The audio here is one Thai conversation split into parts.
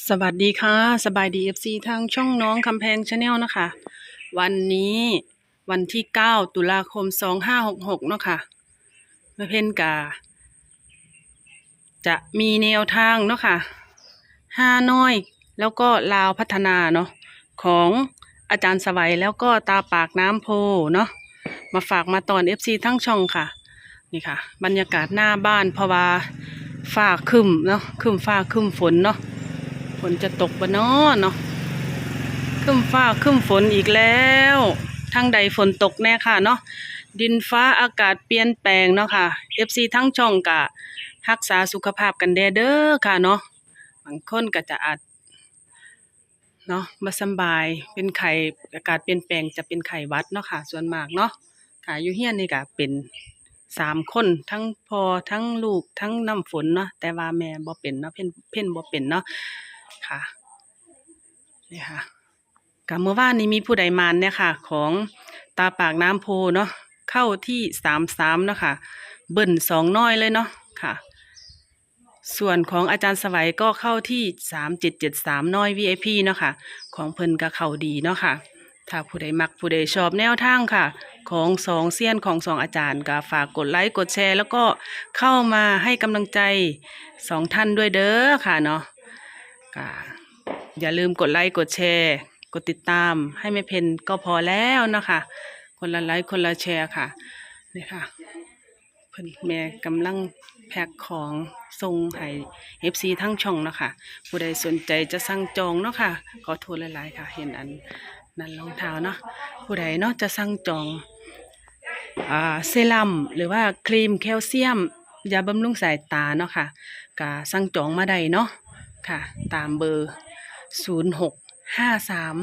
สวัสดีค่ะสบายดีเอฟซีทางช่องน้องคำแพงชาแนลนะคะ วันนี้วันที่ 9 ตุลาคม 2566 เนาะค่ะแม่เพนกา จะมีแนวทางเนาะค่ะห้าน้อย แล้วก็ลาวพัฒนาเนาะของอาจารย์สวัยแล้วก็ตาปากน้ำโพเนาะมาฝากมาตอนเอฟซีทั้งช่องค่ะ นี่ค่ะ บรรยากาศหน้าบ้านเพราะว่าฟ้าคึมเนาะคึมฟ้าคึมฝนเนาะ ฝนจะตกบะนาะเนาะครึ้มฟ้าครึ้มฝนอีกแล้วทางใดฝนตกแน่ค่ะเนาะดินฟ้าอากาศเปลี่ยนแปลงเนาะค่ะ FC ทั้งช่องกะรักษาสุขภาพกันแดเด้อค่ะเนาะบางคนก็จะอาจเนาะบ่สบายเป็นไข้อากาศเปลี่ยนแปลงจะเป็นไข้หวัดเนาะค่ะ ส่วนมากเนาะค่ะอยู่เฮียนนี่ก็เป็นสามคนทั้งพ่อทั้งลูกทั้งน้ำฝนเนาะแต่ว่าแม่บ่เป็นเนาะเพ่นเพ่นบ่เป็นเนาะ ค่ะนี่ค่ะกับเมื่อวานนี้มีผู้ใดมานเนี่ยค่ะ ของตาปากน้ำโพเนาะเข้าที่สามสามเนาะค่ะ เบิ่นสองน้อยเลยเนาะค่ะ ส่วนของอาจารย์สวัยก็เข้าที่สามเจ็ดเจ็ดสามน้อย VIP เนาะค่ะ ของเพิ่นก็เข้าดีเนาะค่ะถ้าผู้ใดมักผู้ใดชอบแนวทางค่ะ ของสองเซียนของสองอาจารย์ก็ฝากกดไลค์กดแชร์ แล้วก็เข้ามาให้กำลังใจสองท่านด้วยเด้อค่ะเนาะ ก็อย่าลืมกดไลค์กดแชร์ กดติดตามให้แม่เพนก็พอแล้วนะคะคนละไลค์คนละแชร์ค่ะนี่ค่ะเพิ่นแม่กำลังแพ็คของส่งให้ FC ทั้งช่องเนาะคะผู้ใดสนใจจะสั่งจองเนาะค่ะขอโทษหลายๆค่ะ เห็นอันนั้นรองเท้าเนาะผู้ใดเนาะจะสั่งจองอ่าเซรั่มหรือว่าครีมแคลเซียมยาบำรุงสายตาเนาะค่ะก็สั่งจองมาได้เนาะ ค่ะ ตามเบอร์ศูนย์หกห้าสาม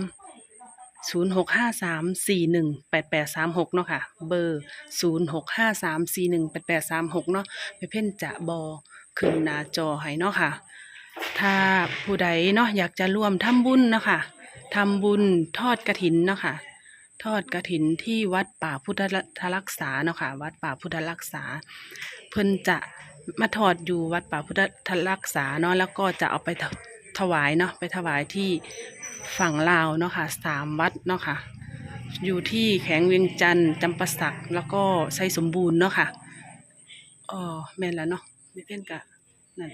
ศูนย์หกห้าสามสี่หนึ่งแปดแปดสามหกเนาะค่ะ เบอร์ศูนย์หกห้าสามสี่หนึ่งแปดแปดสามหกเนาะไปเพ่นจะบอขึ้นหน้าจอให้เนาะค่ะ ถ้าผู้ใดเนาะอยากจะร่วมทำบุญเนาะค่ะทำบุญทอดกระถินเนาะค่ะทอดกระถินที่วัดป่าพุทธรักษาเนาะค่ะ วัดป่าพุทธรักษา เพิ่นจะ มาทอดอยู่วัดป่าพุทธรักษาเนาะแล้วก็จะเอาไปถถวายเนาะไปถวายที่ฝั่งลาวเนาะค่ะสามวัดเนาะค่ะ อยู่ที่แขงเวียงจันทร์จำปาสักแล้วก็ไซสมบูรณ์เนาะค่ะอ๋อแม่นแล้วเนาะไม่เพ่นกะนั่น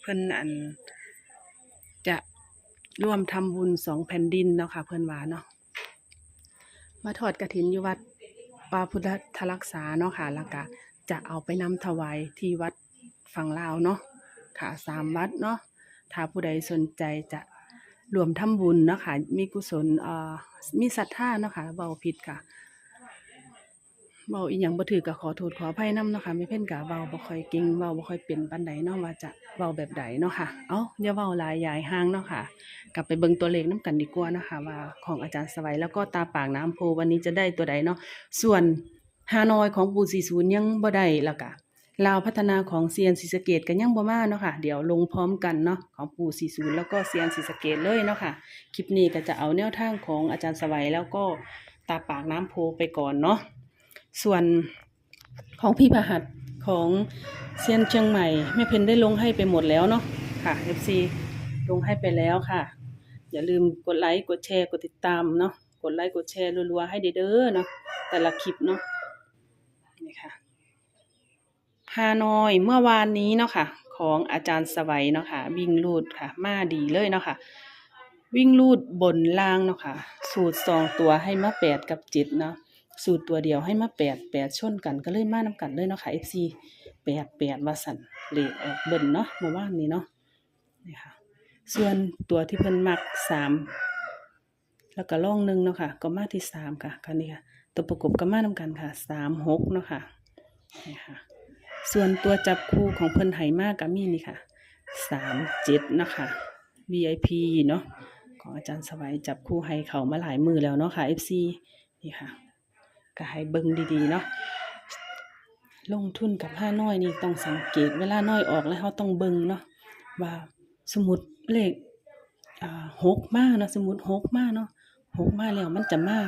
เพิ่อนอัน จะร่วมทำบุญสองแผ่นดินเนาะค่ะ เพิ่อนว่าเนาะมาทอดกระถินอยู่วัดป่าพุทธรักษาเนาะค่ะแล้วก็ จะเอาไปนำถวายที่วัดฝั่งลาวเนาะค่ะสามวัดเนาะถ้าผู้ใดสนใจจะรวมทำบุญเนาะค่ะมีกุศลเอ่อมีศรัทธาเนาะค่ะเบาผิดค่ะเบาอีหยังบ่ถือก็ขอโทษขออภัยนำเนาะค่ะไม่เพ่นกะเบาบ่ค่อยเก่งเบาบ่ค่อยเป็นปานใดเนาะว่าจะเบาแบบใดเนาะค่ะเอ้าอย่าเว้าหลายยายห่างเนาะค่ะ กลับไปเบิ่งตัวเลขน้กันดีกว่านะคะว่าของอาจารย์สวัยแล้วก็ตาปากน้ำโพวันนี้จะได้ตัวใดเนาะส่วน ฮานอยของปูสี่ศูนย์ยังบ่ได้แล้วก็ลาวพัฒนาของเซียนศรีสะเกดก็ยังบ่มาเนาะค่ะ เดี๋ยวลงพร้อมกันเนาะของปูสีศูนย์แล้วก็เซียนศรีสะเกดเลยเนาะค่ะ คลิปนี้ก็จะเอาแนวทางของอาจารย์สวัยแล้วก็ตาปากน้ำโพไปก่อนเนาะ ส่วนของพี่พหัสของเซียนเชียงใหม่แม่เพนได้ลงให้ไปหมดแล้วเนาะค่ะ FC ลงให้ไปแล้วค่ะ อย่าลืมกดไลค์กดแชร์กดติดตามเนาะ กดไลค์กดแชร์รัวๆให้เด้อๆเนาะแต่ละคลิปเนาะ นี่ค่ะ ฮานอยเมื่อวานนี้เนาะค่ะของอาจารย์สวัยเนาะค่ะวิ่งลูดค่ะ มาดีเลยเนาะค่ะวิ่งลูดบนล่างเนาะค่ะสูตรสองตัวให้มาแปดกับจิตเนาะสูตรตัวเดียวให้มาแปดแปดชนกันก็เลยมานํกันเลยเนาะค่ะ FC แปดแปดวาสันเลขออกเบิ่นเนาะเมื่อวานนี้เนาะนี่ค่ะส่วนตัวที่เพิ่นมักสามแล้วก็ล่องหนึ่งเนาะค่ะก็มาที่สามค่ะคันนี้ค่ะ ตัวประกบก็มานํกันค่ะสามหกเนาะค่ะนี่ค่ะ ส่วนตัวจับคู่ของเพิ่นไหมากกับมีนี่ค่ะสามเจ็ดนะคะ VIP เนาะของอาจารย์สวัยจับคู่ให้เขามาหลายมือแล้วเนาะค่ะ FC นี่ค่ะก็ให้เบิ่งดีๆเนาะลงทุนกับห้าน้อยนี่ต้องสังเกตเวลาน้อยออกแล้วเขาต้องเบิ่งเนาะว่าสมุดเลขหกมาเนาะสมุดหกมาเนาะหกมาแล้วมันจะมา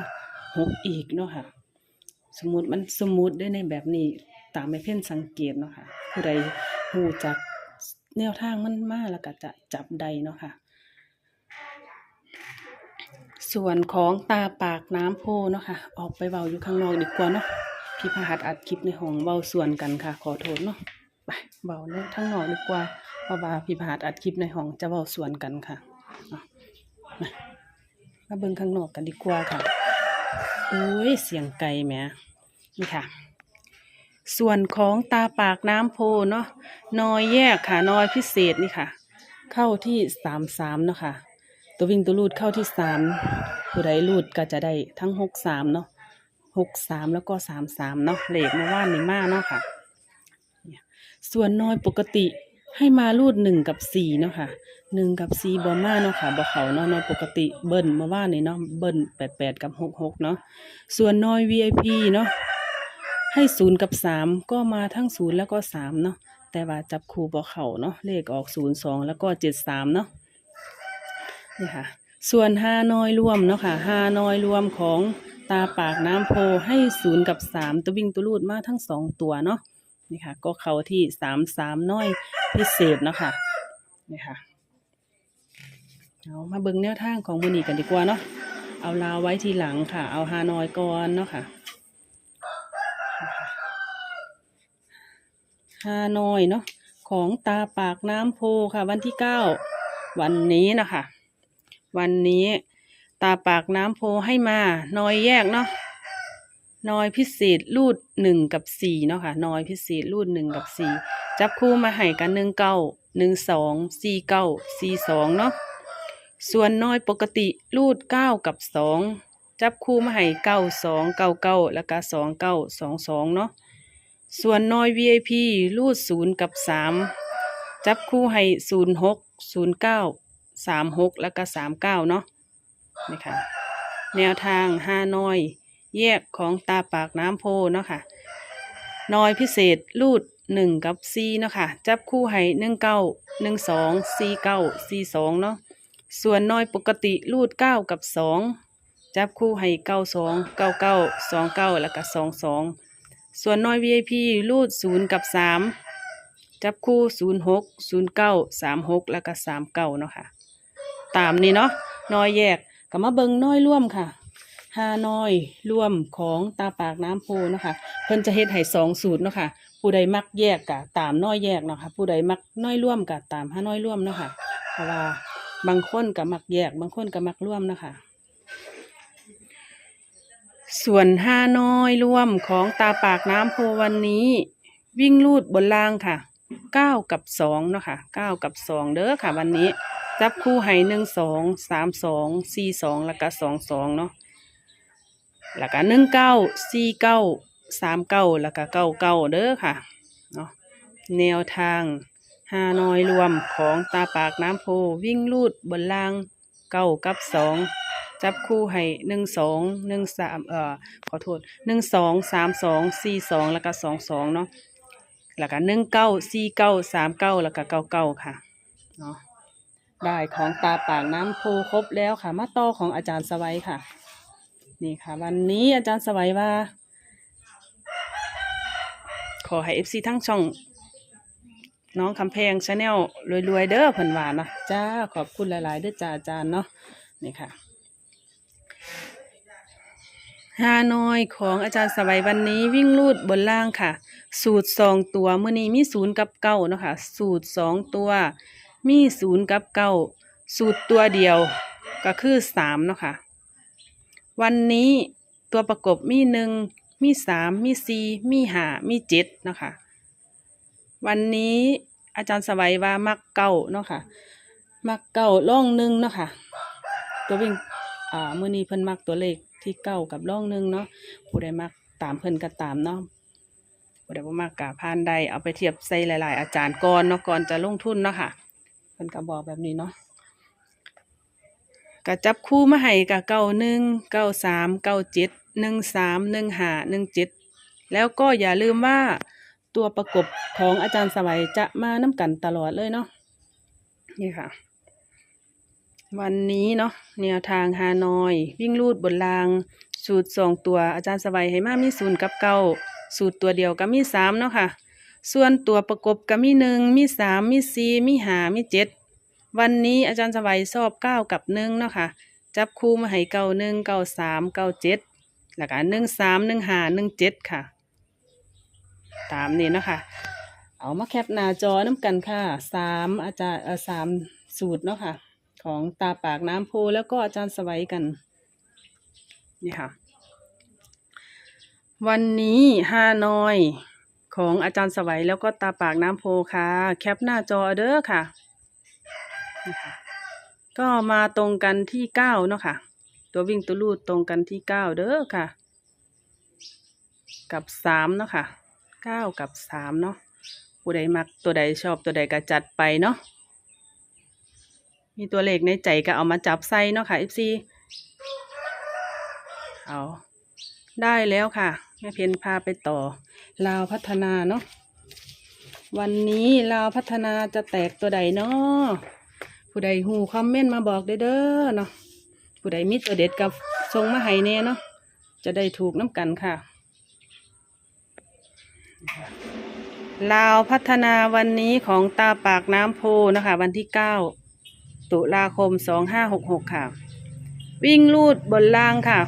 หกอีกเนาะค่ะ สมมุติมันสมมุติได้ในแบบนี้ ตามไม่เพ่นสังเกตเนาะค่ะผู้ใดหูจักแนวทางมันมาแล้วก็จะจับใดเนาะค่ะ ส่วนของตาปากน้ำโพเนาะค่ะ ออกไปเบาอยู่ข้างนอกดีกว่าเนาะพี่พหัสอัดคลิปในห้องเบาส่วนกันค่ะ ขอโทษเนาะไปเบาเนาะข้างนอกดีกว่าเพราะว่าพี่พหัสอัดคลิปในห้องจะเบาส่วนกันค่ะมามาเบิ่งข้างนอกกันดีกว่าค่ะโอ้ยเสียงไก่แหมนี่ค่ะ ส่วนของตาปากน้ำโพเนาะนอยแยกค่ะนอยพิเศษนี่ค่ะ เข้าที่สามสามเนาะค่ะ ตัววิ่งตัวลูดเข้าที่สามผู้ใดลูดก็จะได้ทั้งหกสามเนาะหกสามแล้วก็สามสามเนาะเหลขมาว่านในมาเนาะค่ะ ส่วนนอยปกติให้มาลูดหนึ่งกับสี่เนาะค่ะหนึ่งกับสี่บอมาเนาะค่ะบอเขาเนาะนอยปกติเบิ้ลมาว่านในเนาะเบิ้ลแปดแปดกับหกหกเนาะส่วนนอย VIP เนาะ ให้ศูนย์กับสามก็มาทั้งศูนย์แล้วก็สามเนาะแต่ว่าจับคู่บอเขาเนาะเลขออกศูนย์สองแล้วก็เจ็ดสามเนาะนี่ค่ะ ส่วนฮาน้อยรวมเนาะค่ะฮาน้อยรวมของตาปากน้ำโพให้ศูนย์กับสามตัววิ่งตัวรูดมาทั้งสองตัวเนาะนี่ค่ะ ก็เข้าที่สามสามน้อยพิเศษเนาะค่ะนี่ค่ะเอามาเบิ่งแนวทางของมือนีกันดีกว่าเนาะเอาลาวไว้ทีหลังค่ะ เอาฮานอยก่อนเนาะค่ะ ฮานอยเนาะของตาปากน้ำโพค่ะ วันที่เก้าวันนี้นะคะ วันนี้ตาปากน้ำโพให้มานอยแยกเนาะนอยพิเศษรูดหนึ่งกับสี่เนาะค่ะนอยพิเศษรูดหนึ่งกับสี่จับคู่มาให้กันหนึ่งเก้าหนึ่งสองสี่เก้าสี่สองเนาะส่วนนอยปกติรูดเก้ากับสองจับคู่มาให้เก้าสองเก้าเก้าแล้วก็สองเก้าสองสองเนาะ ส่วนน้อย VIP รูดศูนย์กับสามจับคู่ให้ศูนย์หกศูนย์เก้าสามหกแล้วก็สามเก้าเนาะนี่ค่ะ แนวทางห้าน้อย แยกของตาปากน้ำโพเนาะค่ะน้อยพิเศษรูดหนึ่งกับซีเนาะค่ะ จับคู่ให้หนึ่งเก้าหนึ่งสองสี่เก้าสี่สองเนาะส่วนน้อยปกติรูดเก้ากับสองจับคู่ให้เก้าสองเก้าเก้าสองเก้าแล้วก็สองสอง ส่วนน้อย VIP รูดศูนย์กับสามจับคู่ศูนย์หกศูนย์เก้าสามหกแล้วก็สามเก้าเนาะค่ะ ตามนี้เนาะน้อยแยกก็มาเบิงน้อยร่วมค่ะห้าน้อยร่วมของตาปากน้ำโพเนาะค่ะเพิ่นจะเฮ็ดให้สองสูตรเนาะค่ะ ผู้ใดมักแยกกะตามน้อยแยกเนาะค่ะ ผู้ใดมักน้อยร่วมกะตามห้าน้อยร่วมเนาะค่ะเพราะว่าบางคนก็มักแยก บางคนก็มักร่วมเนาะค่ะ ส่วนห้าน้อยร่วมของตาปากน้ำโพวันนี้ วิ่งลูดบนล่างค่ะเก้ากับสองเนาะค่ะเก้ากับสองเด้อค่ะ วันนี้ จับคู่ให้หนึ่งสองสามสองสี่สองแล้วก็สองสองเนาะแล้วก็หนึ่งเก้าสี่เก้าสามเก้าแล้วก็เก้าเก้าเด้อค่ะเนาะแนวทางฮานอยรวมของตาปากน้ำโพวิ่งลูดบนล่างเก้ากับสอง จับคู่ให้หนึ่งสองหนึ่งสามเอ่อขอโทษหนึ่งสองสามสองสี่สองแล้วก็สองสองเนาะแล้วก็หนึ่งเก้าสี่เก้าสามเก้าแล้วก็เก้าเก้าค่ะเนาะได้ของตาปากน้ำโพครบแล้วค่ะ มาต่อของอาจารย์สวัยค่ะ นี่ค่ะ วันนี้อาจารย์สวัยว่า ขอให้เอฟซีทั้งช่อง น้องคำแพงชาแนลรวยๆเด้อเพิ่นว่านะจ้าขอบคุณหลายๆเด้อจ้าอาจารย์เนาะนี่ค่ะ ฮานอยของอาจารย์สวัยวันนี้วิ่งลูดบนล่างค่ะ สูตรสองตัวมื่อนี้มีศูนย์กับเก้าเนาะค่ะ สูตรสองตัว มีศูนย์กับเก้าสูตรตัวเดียวก็คือสามเนาะค่ะ วันนี้ตัวประกบมีหนึ่งมีสามมีสี่มีห้ามีเจ็ดเนาะค่ะ วันนี้อาจารย์สวัยว่ามักเก้าเนาะค่ะ มักเก้าล่องหนึ่งเนาะค่ะ ตัววิ่งอ่ามื่อนี้เพิ่นมักตัวเลข ที่เก้ากับร่องหนึ่งเนาะผู้ใดมักตามเพิ่นก็ตามเนาะผู้ใดบ่มักกะพานใดเอาไปเทียบใส่หลาย ๆ อาจารย์ก่อนเนาะก่อนจะลงทุนเนาะค่ะเพิ่นก็บอกแบบนี้เนาะก็จับคู่มาให้กับเก้าหนึ่งเก้าสามเก้าเจ็ดหนึ่งสามหนึ่งห้าหนึ่งเจ็ดแล้วก็อย่าลืมว่าตัวประกบของอาจารย์สวัยจะมาน้ำกันตลอดเลยเนาะนี่ค่ะ วันนี้เนาะแนวทางฮานอย วิ่งลูดบนราง สูตรสองตัวอาจารย์สวัยให้มามีศูนย์กับเก้าสูตรตัวเดียวก็มีสามเนาะค่ะ ส่วนตัวประกบก็มีหนึ่งมีสามมีสี่มีหามีเจ็ดวันนี้อาจารย์สวัยสอบเก้ากับหนึ่งเนาะค่ะ จับคู่มาให้เก้าหนึ่งเก้าสามเก้าเจ็ดแล้วก็หนึ่งสามหนึ่งหาหนึ่งเจ็ดค่ะ ตามนี้เนาะค่ะเอามาแคปหน้าจอน้ำกันค่ะสามอาจารย์สามสูตรเนาะค่ะ ของตาปากน้ำโพแล้วก็อาจารย์สวัยกัน นี่ค่ะ วันนี้ห้านอยของอาจารย์สวัยแล้วก็ตาปากน้ำโพค่ะ แคปหน้าจอเด้อค่ะคะก็มาตรงกันที่เก้าเนาะค่ะ ตัววิ่งตัวลูดตรงกันที่เก้าเด้อค่ะ กับสามเนาะค่ะเก้ากับสามเนาะผู้ใดมักตัวใดชอบตัวใดก็จัดไปเนาะ มีตัวเลขในใจก็เอามาจับใส่เนาะค่ะ FC เอาได้แล้วค่ะแม่เพนพาไปต่อ ลาวพัฒนาเนาะวันนี้ลาวพัฒนาจะแตกตัวใดเนาะผู้ใดหูคอมเมนต์มาบอกเด้อเด้อเนาะผู้ใดมีตัวเด็ดกับทรงมาให้แน่เนาะจะได้ถูกน้ำกันค่ะ ลาวพัฒนาวันนี้ของตาปากน้ำโพนะคะ วันที่เก้า ตุลาคมสองห้าหกหกค่ะ วิ่งลูดบนล่างค่ะ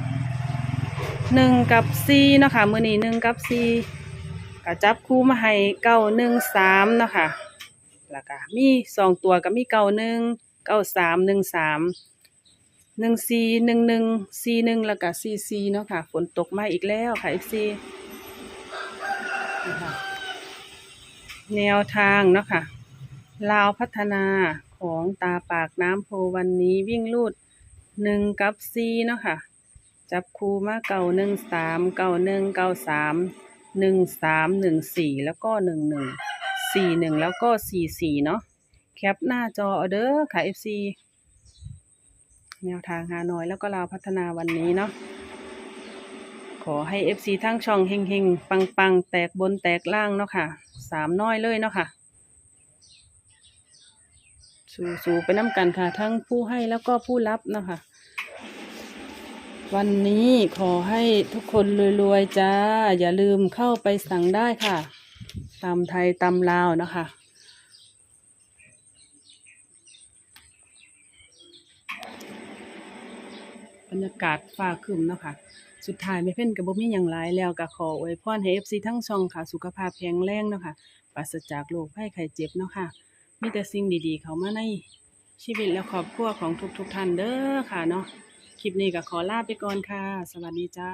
หนึ่งกับซีนะคะมือนี้หนึ่งกับซีก็จับคู่มาให้เก้าหนึ่งสามนะคะแล้วก็มีสองตัวก็มีเก้าหนึ่งเก้าสามหนึ่งสามหนึ่งซีหนึ่งหนึ่งซีหนึ่งแล้วก็ซีซีเนาะค่ะฝนตกมาอีกแล้วค่ะเอฟซีแนวทางเนาะค่ะลาวพัฒนา ของตาปากน้ำโพวันนี้วิ่งลูดหนึ่งกับซีเนาะค่ะ จับคูมาเก่าหนึ่งสามเก่าหนึ่งเก่าสามหนึ่งสามหนึ่งสี่แล้วก็หนึ่งหนึ่งสี่หนึ่งแล้วก็สี่สี่เนาะแคปหน้าจอเอาเด้อค่ะ FC แนวทางฮานอยแล้วก็ลาวพัฒนาวันนี้เนาะขอให้ FC ทั้งช่องเฮงเฮงปังปังๆ แตกบนแตกล่างเนาะค่ะสามน้อยเลยเนาะค่ะ สู่ๆไปน้ำกันค่ะ ทั้งผู้ให้แล้วก็ผู้รับนะคะ วันนี้ขอให้ทุกคนรวยๆจ้า อย่าลืมเข้าไปสั่งได้ค่ะตำไทยตำลาวนะคะบรรยากาศฟ้าครึมเนาะค่ะ สุดท้ายไม่เพ่นกับบ่มีอย่างไรแล้วก็ขออวยพรให้ FC ทั้งช่องค่ะ สุขภาพแข็งแรงเนาะค่ะปราศจากโรคภัยไข้เจ็บเนาะค่ะ มีแต่สิ่งดีๆ เขามาในชีวิตและครอบครัวของทุกๆท่านเด้อค่ะเนาะคลิปนี้ก็ขอลาไปก่อนค่ะ สวัสดีจ้า